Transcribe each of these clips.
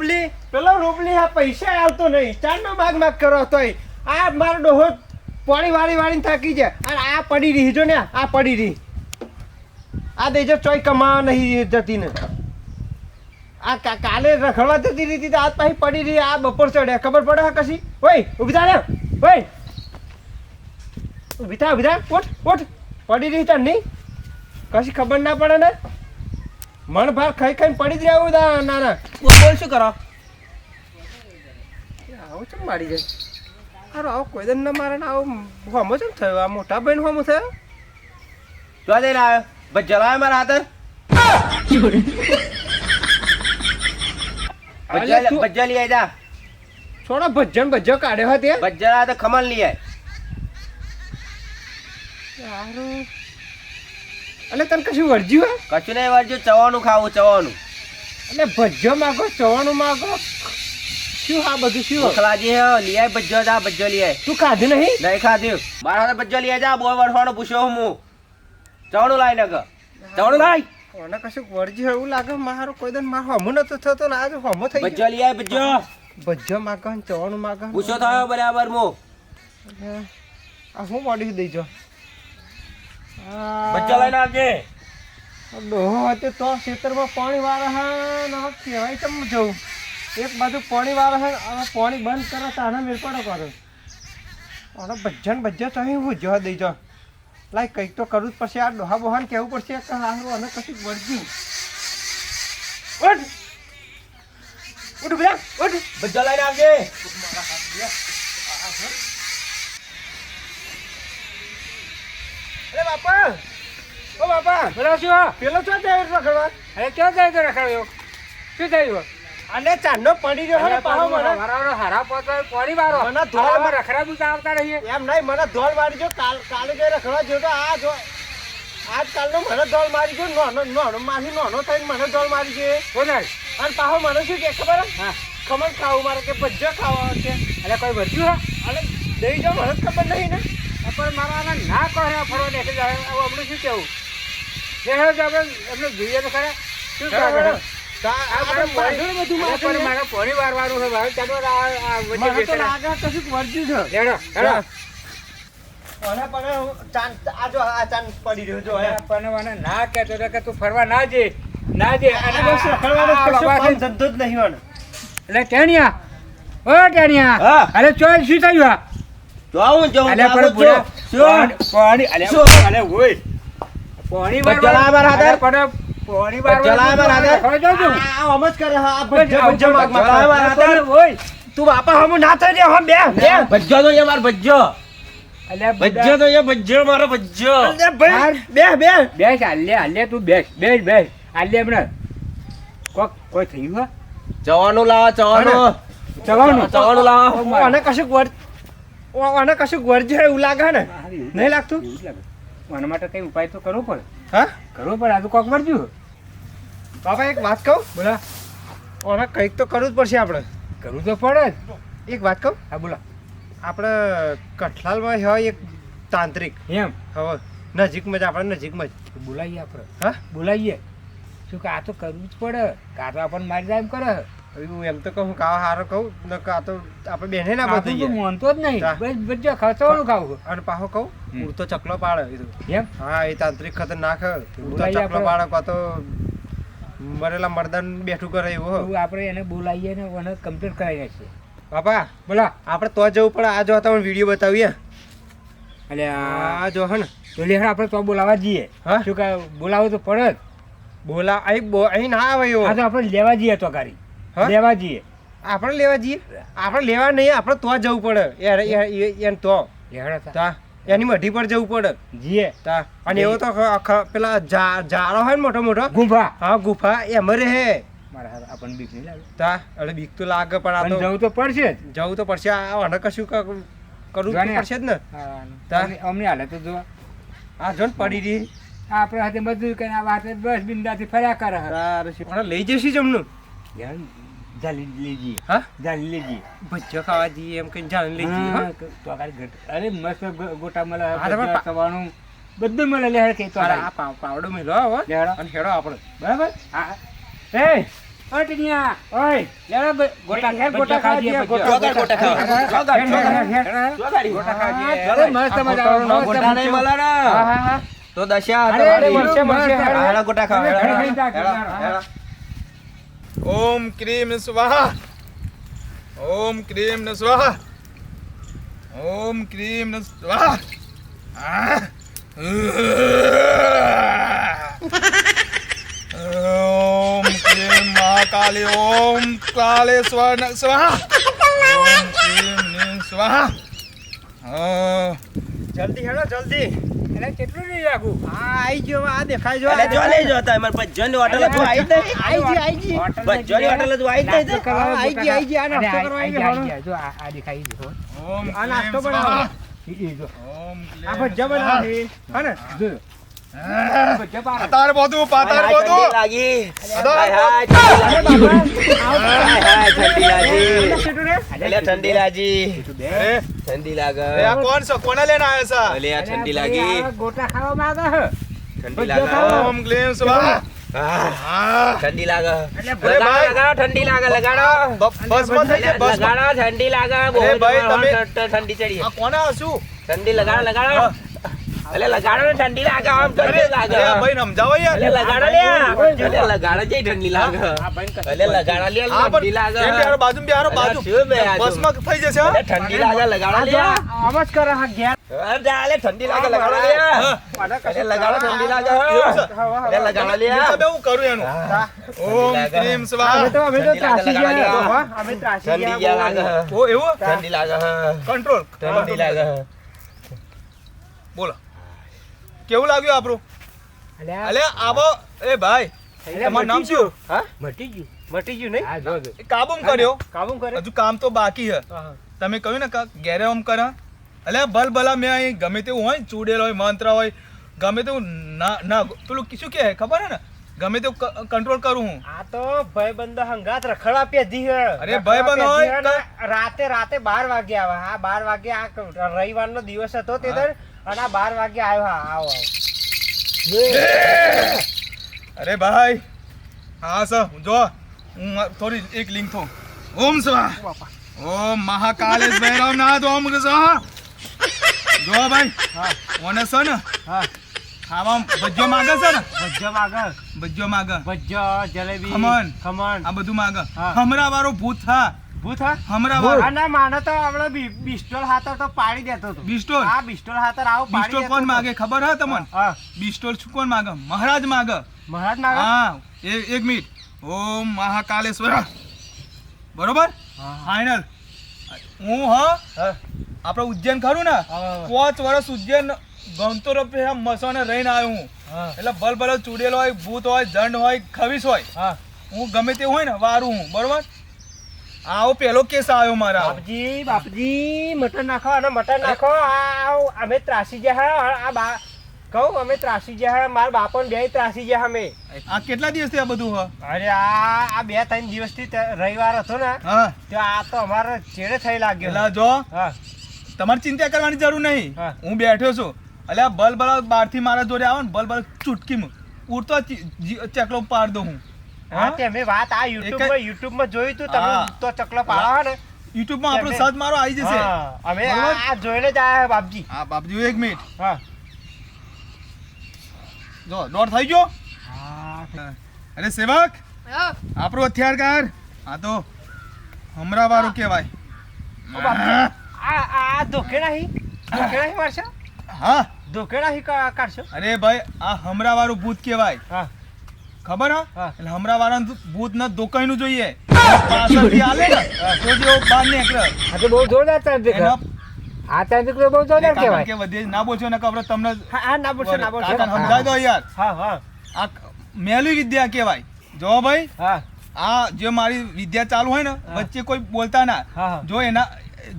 પેલો પેલો રૂબલી આ પૈસા આવતો નહીં. ચારનો માગ માગ કરો તોય. આ મારો ડોહો પાણી વાળી વાળીને થાકી જાય અને આ પડી રહી, જો ને, આ પડી રહી. આ દેજો ચોય કમાવા નહીં જતી ને આ કાલે રખડવા જતી રહી આજ પાછી પડી રહી. આ બપોર ચડે ખબર પડે હા કશી? ઓય, ઊભી થા ભાઈ ઓય. ઊભી થા ઊભી થા ઓઠ ઉઠ. પડી રહી તાર નહીં. કશી ખબર ના પડે ને? મણ ભાર ખાઈ ખાઈને પડી જ રહેવું દા ના ના. બોલ શું કરો? આવો ચમ મારી જાય હારું આવો કોઈ દન ના મારે આવો હોમો ચમ થયો? આ મોટા બહેન હોમો થયો? તો દે ના બસ જલાય મારા હાથે? ભજ્જા લઈ આય જા. થોડો ભજન ભજ્જો કાઢ્યો હતો ભજ્જા તો ખમણ લઈ હારું એટલે તને કશું વળજ્યું હે? કશું નહીં વાળજો ચવાનું ખાવું ચવાનું એટલે ભજ્જો માગો ચવાનું માગો. શું હા બધું શું? ભૂખ લાગી હે લઈ આય બજ્જો જા ભજ્જો લઈ આય. તું ખાધું નહીં? નહીં ખાધ્યું મારા સાથે ભજ્જો લઈ જા બોય વરસાણો પૂછ્યો હું. ચવાનું લાય ને ચવાનું લાય. કોને કશું વળજ્યું એવું લાગે? મારો કોઈ દન મારો હમું નતો થતો ને આજે હમો થઈ ભજ્જો લઈ આય ગયો ભજ્જો માગો ચવાનું માગો પૂછો થયો બરાબર મો આ હું મોડી દઈ બજ્જો લઈને આવજે. ડોહો હતો તો ખેતરમાં પાણી વાળા હા ને કહેવાય કેમ જવું એક બાજુ પાણી વાળા હે હવે પાણી બંધ કરો તાને મેળ પડો કરો. અને ભજ્જા તો અહીં હું જવા દઈ જો લાઈ કંઈક તો કરવું જ પડશે. આ ડોહા બોહાને કહેવું પડશે કે હારું અને કશું વળગ્યું ઉઠ! ઉઠ બેટા ઉઠ! બજ્જો લઈને આવજે. બાપા. ઓ બાપા. બોલો શું? પેલો છો જાય રખડવા અરે ક્યાં જાય તો રખાડ્યો? શું થયું? અને ચાંદનો પડી રહ્યો હોય પાહો મને. મારા હારા પોતો પડી મારો મને ધોળ ધોળામાં રખડા તો આવતા રહીએ. એમ નહીં મને ધોળ મારી જો કાલ કાલે જે રખડવા જો તો આ જો આજ કાલનો મને ધોળ મારી ગયો નાનો નાનો માસી નાનો થઈને મને ધોળ મારી છે બોલાય અને પાછો મને શું કે ખબર? હે? હા ખમણ ખાવું મારે કે ભજ્જો ખાવા કે? એટલે કોઈ ભજ્યું હા? અને દઈ જાઓ મને ખબર નહીં ને. પણ મારા આને ના કહે ફરવા દેખે હવે આપણે શું કેવું? હવે તો આપણે એમને જોઈએ તો ખરા. શું મારે પણ વારવાનું છે વર્જ્યું છે. હેડો હેડો. અને પણ ચાંદ આ જો આ ચાંદ પડી રહ્યો જો પણ મને ના કહેતો હતો કે તું ફરવા ના જે ના જે બસ કશો છે. ધંધો જ નહીં. એટલે ટેણિયા ઓ ટેણિયા. હા. અરે ચોય શું થયું આ? જો આવું જો. અલે પણ બુડા પાણી- અલે અલે ઓય પાણી બસ જલાવા હાથે. પણ પાણી બસ જલાવા હાથે. હવે જાઉં છું. આ આમ કરે હા, આ ભજ્જો ભજ્જો માગ માગ જલાવા કરે. મારા હાથે. ઓય તું બાપા હમ ના થઈ રહ્યો હમ બે બે. બજ્જો તો યાર બજ્જો અલે ભજ્જો તો એ ભજ્જો મારો ભજ્જો. અલ્યા ભાઈ બે બે. બેસ હાલે હાલે તું બેસ બેસ બેસ. હાલે હમણાં કોક કોઈ થયું હા? જવાનું લાવો જવાનું. જવાનું. ચવાનું લાવો. અને કશું વર ઓ- આને કશુંક ગરજે એવું લાગે ને? નહીં લાગતું? મને આના માટે કઈ ઉપાય તો કરવો પડે. હા? કરવો પડે આ તો કોક મરજ્યું બાપા એક વાત કહું? બોલા. ઓને કંઈક તો કરવું જ પડશે આપણે. કરવું તો પડે જ. એક વાત કહું? હા બોલા. આપણે કઠલાલમાં હોય એક તાંત્રિક. એમ? હવે નજીકમાં જ આપણે નજીકમાં જ. બોલાવીએ આપણે. હા? બોલાવીએ શું કે આ તો કરવું જ પડે. કાં તો આપણને મારી જાય એમ કરે. એમ તો કહું કાવ હારો કહું ન આ તો આપણે બેને ના બધું તો માનતો જ નહીં. બધું ખર્ચવાનું ખાવું અને પાછો કહું. ઉડતો ચકલો પાડે. એમ? હા એ તાંત્રિક ખતરનાક હે. ઉડતો ચકલો આપણે. પાડે કાં તો મરેલા મરદાન બેઠું કરે એવું. આપણે એને બોલાવીએ ને એને કમ્પ્લીટ કરાવી નાખીએ બાપા બોલા. આપણે તો જવું પડે. આ જો તમને વીડિયો બતાવીએ. એટલે આ જો હે ને. તો લે આપણે તો બોલાવા જઈએ. હા? શું કહે બોલાવો તો પડે બોલા અહીં બો અહીં ના આવે એવું. આ તો આપણે લેવા જઈએ તો ગાડી? લેવા જઈએ. આપણે લેવા જઈએ? આપણે લેવા નહીં આપણે તો જવું પડે. યાર એને તો. એની મઢી પર જવું પડે. જીએ તા. અને એવો તો પેલા જા- હોય ને મોટો મોટો? ગુફા. હા ગુફા. એમ રહે. મારા આપણને બીક નહીં લાગે. તા. એટલે બીક તો લાગે પણ આ તો જવું તો પડશે જ. જવું તો પડશે. આ કશું કરવું તો પડશે જ ને. તા? અમને- હાલે તો જો આ જો ને પડી રહી. આપણે હાથે મજૂર કરીને આ વાતે બસ બિંદાથી ફર્યા કરે. પણ લઈ જઈશું જમનું. યાર, જાલી લઈ હા જાલી લઈ જઈએ ખાવા જઈએ એમ કઈ જાણ લઈ હા? તો આગળ ઘટ- અરે મસ્ત ગોટા મળે સવાણું બધું મળે લે કે તો આ પાવડો મેલો હવે અને હેડો આપણે બરાબર હા એ ઓય ઓય લેલો ગોટા ઘેર ગોટા ખાવા જઈએ, જઈએ, ગોટા ખાવા. ગોટા ખાવા જઈએ. ચાલો, મસ્ત આ મજાનો, ગોટા નહીં મળે ને. હા હા તો દશા અરે, અરે, મળશે, મળશે. હેડો ગોટા ખાવા, હેડો, હેડ, હેડો, હેડ, હેડો, હેડ. હેડો. ઓમ ક્રીમ સ્વાહા ઓમ ક્રીમ સ્વાહા ઓમ ક્રીમ સ્વાહા આ. ઓમ ક્રીમ મહાકાલી ઓમ કાલેશ્વર સ્વાહા ઓમ ક્રીમ નીમ સ્વાહા હા જલ્દી હેડો જલ્દી એટલે કેટલું નહીં લાગુ હા આઈ ગયો આ દેખાય જો અલે જો લઈ જો તમે મારે ભજ્જોની હોટલ હજુ આવી જ આઈ ગઈ આઈ ગઈ ભજ્જોની હોટલ હજુ આવી જ નહીં તો. હા, આઈ ગઈ આઈ ગઈ આ નાસ્તો કરવા આવી ગયો જો આ આ દેખાઈ ઓમ આ નાસ્તો બનાવો. ઈ- જો. ઓમ આ ક્લીમ ભજીયા હે ને હા. પાતાર બોધું પાતાર બોધું લાગી. હાય, હાય, ઠંડી લાગી. હાય, હાય, ઠંડી લાગી. ઠંડી લાગી. ઠંડી લાગે. આ કોણ છો કોને લઈને આવ્યો છે અલ્યા ઠંડી લાગી. ગોટા ખાવા માંગે છે. ઠંડી લાગે. ઓમ હા, હા ઠંડી લાગે. લગાડો, ઠંડી લાગે, લગાડો. બસ થઈ બસ લગાડો, ઠંડી લાગે. બહુ ભાઈ, તમે- ઠંડી ચડી કોને આવશું ઠંડી લગાડો લગાડો અલે લગાડો ને ઠંડી લાગે આમ અરે લાગે. અરે ભાઈ સમજાવો યાર. અલે લગાડો લે અલે લગાડો જે ઠંડી લાગે. અલે લગાડો લે ઠંડી લાગે. બિહારો બાજુ. બિહારો બાજુ બસ? બસમાં થઈ જશે અલે ઠંડી લાગે લગાડો લે આમ જ કરે હા ગેર અરે અલે ઠંડી લાગે લગાડો લે હા. અલે લગાડો ઠંડી લાગે. અલે લગાડો લે હું તો હું કરું એનું? ઓમ ક્રીમ ક્રીમ અમે તો અમે તો ત્રાસી ગયા હા, અમે ત્રાસી ગયા ઠંડી લાગે ઓ એવું? ઠંડી લાગે કંટ્રોલ. ઠંડી લાગે બોલો. કેવું લાગ્યું આપણું? અલે આવો. એ ભાઈ તમારું નામ શું? ગયું. મટી ગયું. મટી ગયું નહીં? જો કાબૂમ એ કાબુમ કર્યો. હજુ કામ તો બાકી હા, હા. તમે કહ્યું ને કે ઘેરે ઓમ કરે. અલે ભલ ભલા મેં અહીં ગમે તેવું હોય ચૂડેલ હોય મંત્ર હોય ગમે તેવું ના ના પેલું શું કહે ખબર હે ને? ગમે તેવું કંટ્રોલ કરું હું. આ તો ભાઈબંધો હંગાત રખડા પેધી હે અરે ભાઈબંધ હોય હે રાતે રાતે બાર વાગે આવે. હા બાર વાગે આ ક- રવિવારનો દિવસ હતો તે દર. અને બાર વાગે આવ્યો હા આવો આવો. અરે ભાઈ હા સર જો હું થોડી એક લિંક થો ઓમ સ્વા ઓમ મહાકાલેશ ભૈરવનાથ ઓમ સ્વા જો ભાઈ હા. ઓને સર ને? હા. ખાવા ભજ્જો માગે છે ને? ભજ્જો માગે. ભજ્જો માગે. ભજ્જો જલેબી ખમણ. ખમણ. આ બધું માગે. હા. હમરા વાળો ભૂત થા. ભૂત હા? હમરા વાળો. આ માને તો આપણે બી- બિસ્ટોલ હાથર તો પાડી દેતો હતો બિસ્ટોલ? આ બિસ્ટોલ હાથર આવો પાડી બિસ્ટોલ કોણ માગે? ખબર હે તમને? હા બિસ્ટોલ શું કોણ માગે? મહારાજ માગે. મહારાજ માગે? હા એ- એક મિનિટ. ઓમ મહાકાલેશ્વર. બરોબર? ફાઈનલ ફાઇનલ હું હા. આપણે ઉજ્જૈન ખરું ને. પાંચ વર્ષ ઉજ્જૈન ગમતો રૂપિયા મસાને રહીને આવ્યો હું. એટલે બલ બલ ચૂડેલો હોય ભૂત હોય દંડ હોય ખવીસ હોય. હા. હું ગમે તે હોય ને વારું હું. બરોબર? આવો પેલો કેસ આવ્યો મારા. બાપજી બાપજી મટન નાખો અને મટન નાખો. આ આ અમે ત્રાસી ગયા આ બા કહું અમે ત્રાસી ગયા મારા બાપો બે ત્રાસી ગયા અમે. આ કેટલા દિવસથી આ બધું હ અરે આ આ બે ત્રણ દિવસથી થી રવિવાર હતો ને તો આ તો અમારે ચેડે થઈ લાગ્યો. જો તમારે ચિંતા કરવાની જરૂર નહીં. હું. બેઠો છું. એટલે આ બલ બલ બહારથી મારા જોડે આવો ને બલ બલ ચૂટકીમાં. ઉડતો ચકલો પાડ દઉં હું. હા? તે અમે વાત આ યુટ્યુબમાં યુટ્યુબમાં જોયું તું તમે હા. તો ચકલો પાડો હો ને. યુટ્યુબમાં આપણો સદ મારો આવી જશે. અમે આ જોઈને જ આયા બાપજી. હા બાપજી એક મિનિટ. હા. જો દોડ થઈ ગયો? અરે સેવક આપણો હથિયારકાર આ તો હમરા વાળું કહેવાય. આ આ ધોકે નહીં? ધોકે નહીં મારશો? હા. ધોકે નહીં કા- કાઢશો? અરે ભાઈ આ હમરા વાળું ભૂત કહેવાય. હા. ખબર હા. એટલે હમરા વાળા ભૂત ન જોઈએ. પાછળથી આલે ને. તો જેવો બહાર નીકળે. આ તો બહુ જોરદાર તાંત્રિક આ તાંત્રિક બહુ જોરદાર કહેવાય. કે વધે ના બોલશો ને કબરે તમને હા હા ના બોલશો ના બોલશો. સમજાય દો યાર. હા હા. આ મેલી વિદ્યા કહેવાય. જો ભાઈ હા. આ જે મારી વિદ્યા ચાલુ હોય ને વચ્ચે કોઈ બોલતા ના. જો એના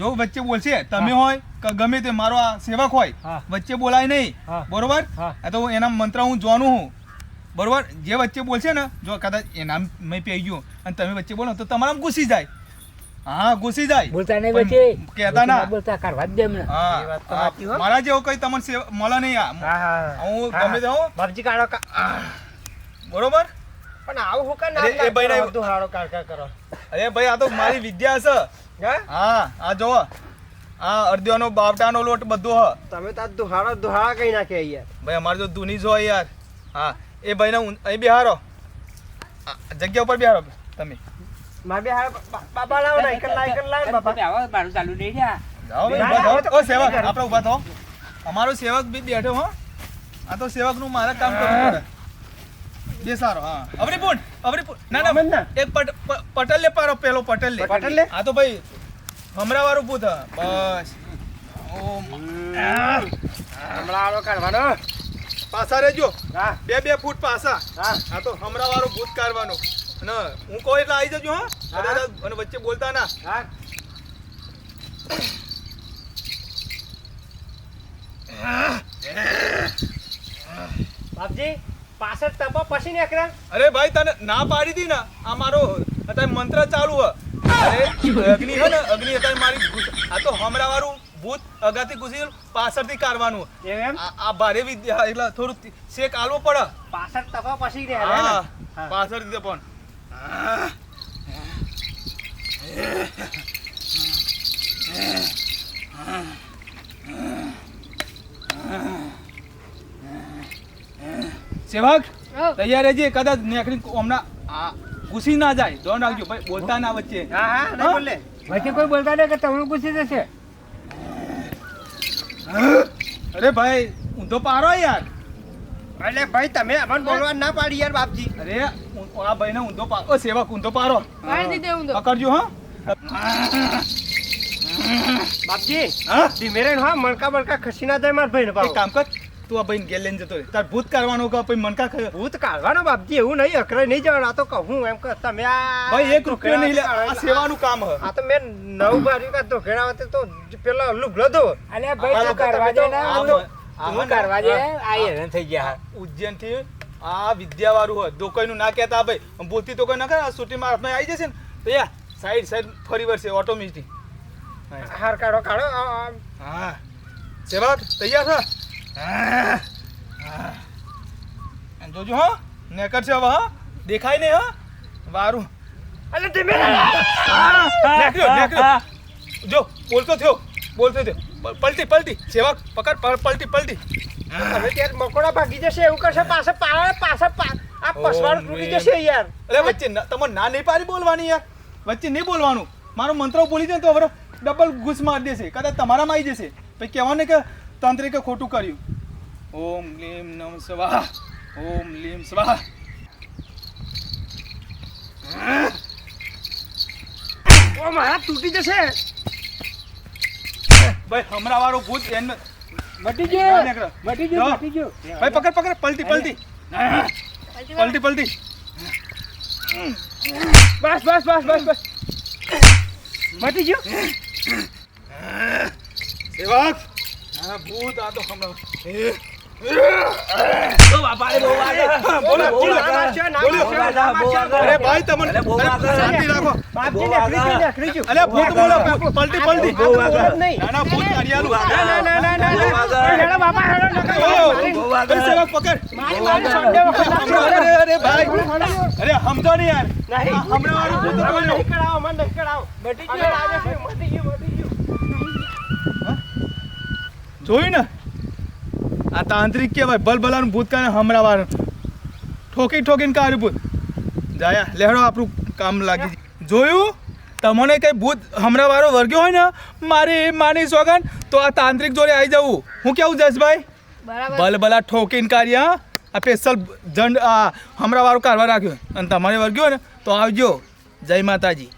જો વચ્ચે બોલશે તમે હોય કે ગમે તે મારો આ સેવક હોય વચ્ચે બોલાય નહીં. બરોબર? આ તો એના મંત્ર હું જોનું હું. બરોબર? જે વચ્ચે બોલશે ને જો કદાચ એના મેં પી ગયું અને તમે વચ્ચે બોલો તો તમારા ઘૂસી જાય. હા ઘૂસી જાય. બોલતા નહીં વચ્ચે. કહેતા ના. બોલતા કરવા દે એમને. હા હા, હો. મારા જેવો કઈ તમને મળે નહીં આ. હા હા. હું ગમે તે હોઉં. બાપજી કાઢો બરોબર? પણ આવું હું કાં ના એ ભાઈને- બધું હારો કાકા કરો? અરે ભાઈ આ તો મારી વિદ્યા છે. હા? હા આ જો આ અડદિયાનો બાવટાનો લોટ બધો હ. તમે તો આ દુહાળો દુહાળા કઈ નાખે યાર. ભાઈ અમારે તો દૂની જો યાર. હા. એ ભાઈને અહીં બેહારો જગ્યા ઉપર બેહારો તમે. મારે બે હારો બાબા લાવો ને એકલ લાવ એકલ લાવ ને તમે આવો મારું ચાલુ નહીં રહ્યા. જાઓ ભાઈ ના, ઊભા ના, થાઓ. હવે તો ઓ સેવક આપણે ઊભા થાઓ. અમારો સેવક બી બેઠો હો. આ તો સેવકનું મારે કામ કરવું પડે. બેસારો હા. અવરી પૂન અવરી પૂન ના ના. એક પટેલ લે પારો પેલો પટેલ લે. પટલ લે? આ તો ભાઈ હમરા વાળું પૂત બસ. ઓ હમણાં કાઢવાનો. પાછા રહેજો. હા. બે બે ફૂટ પાછા. હા. આ તો હમણાં વાળું ભૂત કાઢવાનું. અને હું કહું એટલે આવી જજો હા. અને વચ્ચે બોલતા ના. હા. બાપજી પાછળ તપો પછી નીકળ્યા અરે ભાઈ તને ના પાડી દી ને. આ મારો અત્યારે મંત્ર ચાલુ હ. અરે અગ્નિ હે ને અગ્નિ અત્યારે મારી આ તો હમણાં વાળું ભૂત અગાથી ઘૂસી પાછળથી કાઢવાનું. એમ? આ ભારે વિદ્યા એટલે થોડું શેક આલવો પડે. પાછળ તપા પછી રહ્યા. પાછળથી પણ. સેવક તૈયાર રહેજે કદાચ નેકડી હમણાં આ ઘૂસી ના જાય. ધ્યાન રાખજો ભાઈ બોલતા ના વચ્ચે. હા હા બોલે. વચ્ચે કોઈ બોલતા નહીં કે તમને ઘૂસી જશે? અરે ભાઈ ઊંધો પારો યાર. એટલે ભાઈ તમે અમને બોલવા ના પાડી યાર બાપજી. અરે આ ભાઈ ભાઈને ઊંધો પારો સેવક ઊંધો પારો પાડી દીધે ઊંધો. પકડજો હા. બાપજી હા? ધીમે રહીને હા મણકા મણકા ખસી ના જાય મારા ભાઈ ને કામ કર. તું આ ભાઈ ઘેર લઈને જતો તાર ભૂત કાઢવાનો કે પછી મનકા ખાય? ભૂત કાઢવાનો બાપજી એવું નહીં અકરે નહીં જવાનું. આ તો કહું એમ કે તમે આ ભાઈ એક રૂપિયો નહીં લે આ સેવાનું કામ હ. આ તો મેં નવ બાજુ કા ઘેડા વતે તો પેલા લુગડો ધો અલે ભાઈ તું કરવા દે ને આ તો કરવા દે આ હેરાન થઈ ગયા. ઉજ્જૈનથી આ વિદ્યા વાળું હોય દોકાઈનું ના કહેતા ભાઈ. ભૂતથી તો કોઈ ના કરે આ સુટીમાં હાથમાં આવી જશે ને તો યા સાઈડ સાઈડ ફરી વળશે ઓટોમેટિક. હાર કાઢો કાઢો હા. સેવક તૈયાર. અને જોજો હા નેકર છે હવે હા. દેખાય નહીં હા. વારું. અલે નેકર્યો જો બોલતો થયો બોલતો થયો. પલટી પલટી. સેવક પકડ પલટી પલટી. હવે ત્યારે મકોડા ભાગી જશે એવું કરશે પાછા પાછા પાછા આ પસવાડ તૂટી જશે યાર. અરે વચ્ચે તમે ના નહીં પાડી બોલવાની યાર. વચ્ચે નહીં બોલવાનું. મારો મંત્ર બોલી જાય તો હવે ડબલ ઘૂસ મારી દેશે. કદાચ તમારામાં આવી જશે. પછી કહેવાનું કે તાંત્રિકે ખોટું કર્યું. ઓમ લીમ નમ સ્વાહ. ઓમ લીમ સ્વાહ. ઓ મારા તૂટી જશે. ભાઈ હમરા વાળો ભૂત એન મટી ગયો. મટી ગયો મટી ગયો. ભાઈ પકડ પકડ પલટી પલટી. પલટી પલટી. બસ બસ બસ બસ બસ. મટી ગયો. સેવક. હા ભૂત આ તો હમણાં. અરે ભાઈ તમને અરે બહુ અરે, આગળ. શાંતિ રાખો બાપજી નેકળી ગયું, નેકળી ગયું. અલે ભૂત બોલો પલટી પલટી આ તો બોલે જ નહીં. ના ના ભૂત કાઢિયાલું ના, ના, ના, ના, ના, ના. હેડો બાપા, હેડો, નકર ઓ, મારી- અરે સેવક પકડ મારી- મારી સોંડે વખત નાખજો. અરે અરે ભાઈ અરે સમજો ને યાર નહીં. આ હમણાં વાળું ભૂત. નહીં કરાવો, મને નહીં કરાવો. મટી ગયો મટી ગયું, મટી ગયું. જોયું ને? આ તાંત્રિક કહેવાય. બલબલાનું ભૂત કાને હમણાં ઠોકી ઠોકીને કાઢ્યું ભૂત. જાયા લેહડો આપણું કામ લાગી જોયું. તમને કઈ ભૂત હમણાં વાળો વર્ગ્યો હોય ને મારી માની સોગન તો આ તાંત્રિક જોડે આવી જવું હું કેવું જશભાઈ ભલભલા બલબલા ઠોકીને હા? આ સ્પેશિયલ જંડ આ હમણાં વાળું કાઢવા રાખ્યો. અને તમારે વર્ગ્યો ને તો આવજો. જય માતાજી.